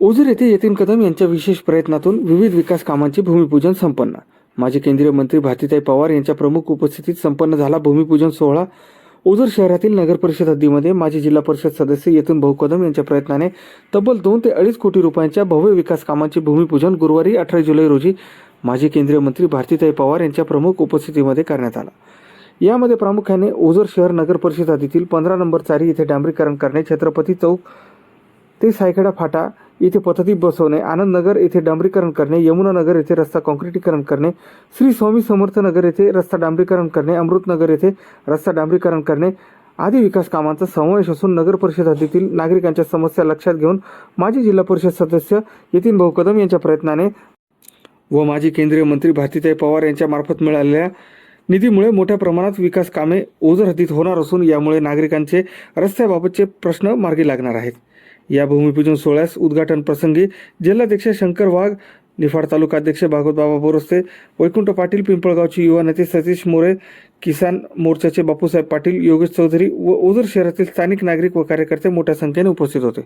ओझर येथे यतीन कदम यांच्या विशेष प्रयत्नातून विविध विकास कामांचे भूमिपूजन संपन्न. माजी केंद्रीय मंत्री भारतीताई पवार यांच्या प्रमुख उपस्थितीत संपन्न झाला भूमिपूजन सोहळा. ओझर शहरातील नगर परिषद हद्दीमध्ये माजी जिल्हा परिषद सदस्य येथून भाऊ कदम यांच्या प्रयत्नाने तब्बल दोन ते अडीच कोटी रुपयांच्या भव्य विकास कामांचे भूमिपूजन गुरुवारी अठरा जुलै रोजी माजी केंद्रीय मंत्री भारतीताई पवार यांच्या प्रमुख उपस्थितीमध्ये करण्यात आला. यामध्ये प्रामुख्याने ओझर शहर नगर परिषद हद्दीतील पंधरा नंबर चारी येथे डांबरीकरण करणे छत्रपती चौक ते सायखेडा फाटा येथे पथदीप बसवणे आनंदनगर येथे डांबरीकरण करणे यमुनानगर येथे रस्ता काँक्रिटीकरण करणे श्री स्वामी समर्थनगर येथे रस्ता डांबरीकरण करणे अमृतनगर येथे रस्ता डांबरीकरण करणे आदी विकास कामांचा समावेश असून नगर परिषद हद्दीतील नागरिकांच्या समस्या लक्षात घेऊन माजी जिल्हा परिषद सदस्य यतीन भाऊ कदम यांच्या प्रयत्नाने व माजी केंद्रीय मंत्री भारतीताई पवार यांच्या मार्फत मिळालेल्या निधीमुळे मोठ्या प्रमाणात विकास कामे ओझर हद्दीत होणार असून यामुळे नागरिकांचे रस्त्याबाबतचे प्रश्न मार्गी लागणार आहेत. या भूमिपूजन सोहळ्यास उद्घाटन प्रसंगी जिल्हाध्यक्ष शंकर वाघ निफाड तालुकाध्यक्ष भागवत बाबा बोरस्ते वैकुंठ पाटील पिंपळगावचे युवा नेते सतीश मोरे किसान मोर्चाचे बापूसाहेब पाटील योगेश चौधरी व ओझर शहरातील स्थानिक नागरिक व कार्यकर्ते मोठ्या संख्येने उपस्थित होते.